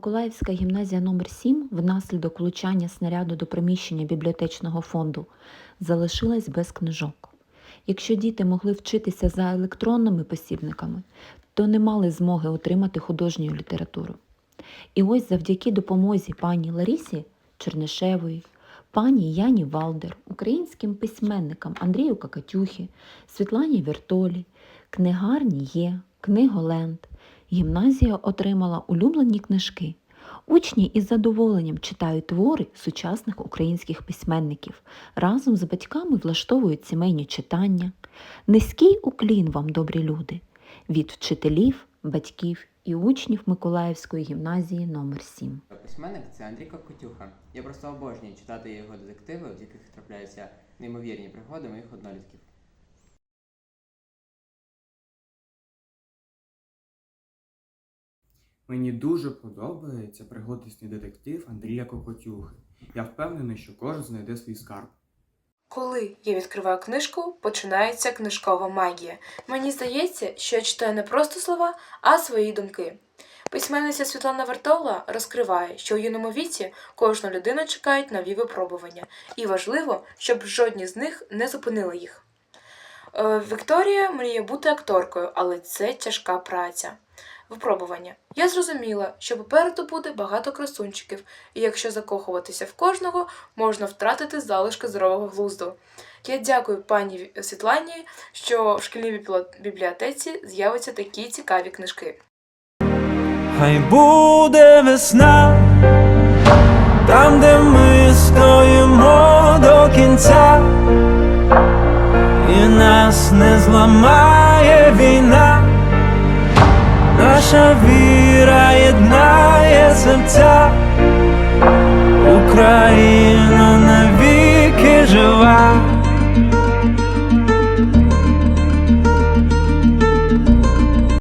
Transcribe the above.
Миколаївська гімназія номер 7 внаслідок влучання снаряду до приміщення бібліотечного фонду залишилась без книжок. Якщо діти могли вчитися за електронними посібниками, то не мали змоги отримати художню літературу. І ось завдяки допомозі пані Ларісі Чернишевої, пані Яні Валдер, українським письменникам Андрію Какатюхі, Світлані Вертолі, книгарні Є, Книголенд, гімназія отримала улюблені книжки. Учні із задоволенням читають твори сучасних українських письменників, разом з батьками влаштовують сімейні читання. Низький уклін вам, добрі люди, від вчителів, батьків і учнів Миколаївської гімназії номер 7 Письменник це Андрій Кокотюха. Я просто обожнюю читати його детективи, в яких трапляються неймовірні пригоди моїх однолітків. Мені дуже подобається пригодисний детектив Андрія Кокотюхи. Я впевнений, що кожен знайде свій скарб. Коли я відкриваю книжку, починається книжкова магія. Мені здається, що я читаю не просто слова, а свої думки. Письменниця Світлана Вертола розкриває, що у юному віці кожну людину чекають нові випробування, і важливо, щоб жодні з них не зупинили їх. Е, Вікторія мріє бути акторкою, але це тяжка праця. Випробування. Я зрозуміла, що попереду буде багато красунчиків, і якщо закохуватися в кожного, можна втратити залишки здорового глузду. Я дякую пані Світлані, що в шкільній бібліо- бібліотеці з'являться такі цікаві книжки. Хай буде весна, там, де ми стоїмо до кінця, і нас не зламає війна, наша віра єднає серця.